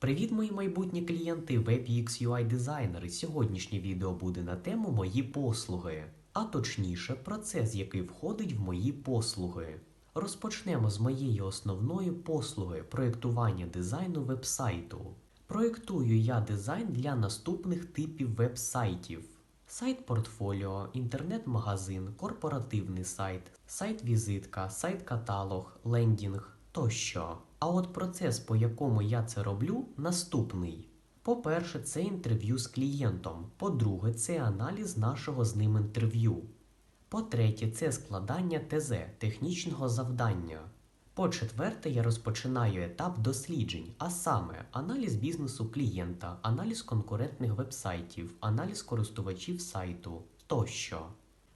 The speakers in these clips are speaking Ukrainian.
Привіт, мої майбутні клієнти WebUX UI дизайнери. Сьогоднішнє відео буде на тему мої послуги, а точніше, процес, який входить в мої послуги. Розпочнемо з моєї основної послуги проєктування дизайну вебсайту. Проєктую я дизайн для наступних типів вебсайтів: сайт портфоліо, інтернет-магазин, корпоративний сайт, сайт-візитка, сайт-каталог, лендінг тощо. А от процес, по якому я це роблю, наступний. По-перше, це інтерв'ю з клієнтом. По-друге, це аналіз нашого з ним інтерв'ю. По-третє, це складання ТЗ технічного завдання. По-четверте, я розпочинаю етап досліджень, а саме аналіз бізнесу клієнта, аналіз конкурентних вебсайтів, аналіз користувачів сайту тощо.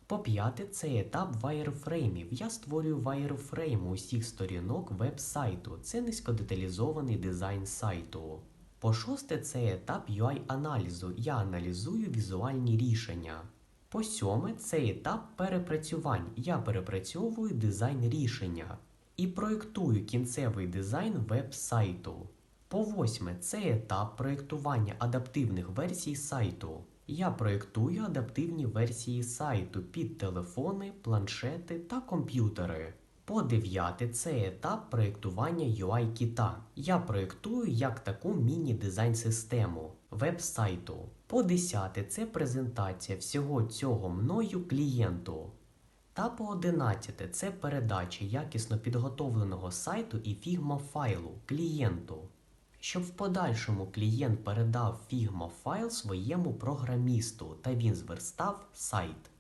По п'яте, це етап вайрфреймів. Я створюю вайрфрейм усіх сторінок веб-сайту. Це низькодеталізований дизайн сайту. По шосте, це етап UI-аналізу. Я аналізую візуальні рішення. По сьоме, це етап перепрацювань. Я перепрацьовую дизайн рішення і проєктую кінцевий дизайн веб-сайту. По восьме, це етап проєктування адаптивних версій сайту. Я проєктую адаптивні версії сайту під телефони, планшети та комп'ютери. По дев'яте, це етап проєктування UI-кіта. Я проєктую як таку міні-дизайн-систему веб-сайту. По десяте, це презентація всього цього мною клієнту. Та по 11 це передача якісно підготовленого сайту і Figma файлу клієнту, щоб в подальшому клієнт передав Figma файл своєму програмісту та він зверстав сайт.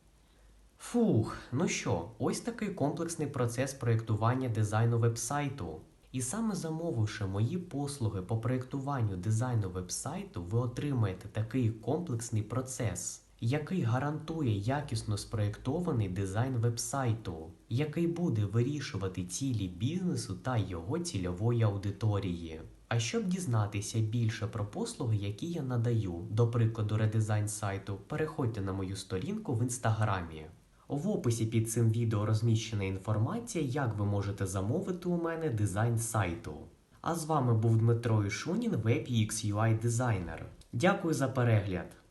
Фух, ну що, ось такий комплексний процес проєктування дизайну вебсайту. І саме замовивши мої послуги по проєктуванню дизайну вебсайту, ви отримаєте такий комплексний процес, який гарантує якісно спроєктований дизайн вебсайту, який буде вирішувати цілі бізнесу та його цільової аудиторії. А щоб дізнатися більше про послуги, які я надаю, до прикладу, редизайн сайту, переходьте на мою сторінку в інстаграмі. В описі під цим відео розміщена інформація, як ви можете замовити у мене дизайн сайту. А з вами був Дмитро Ішунін, WebUX UI дизайнер. Дякую за перегляд!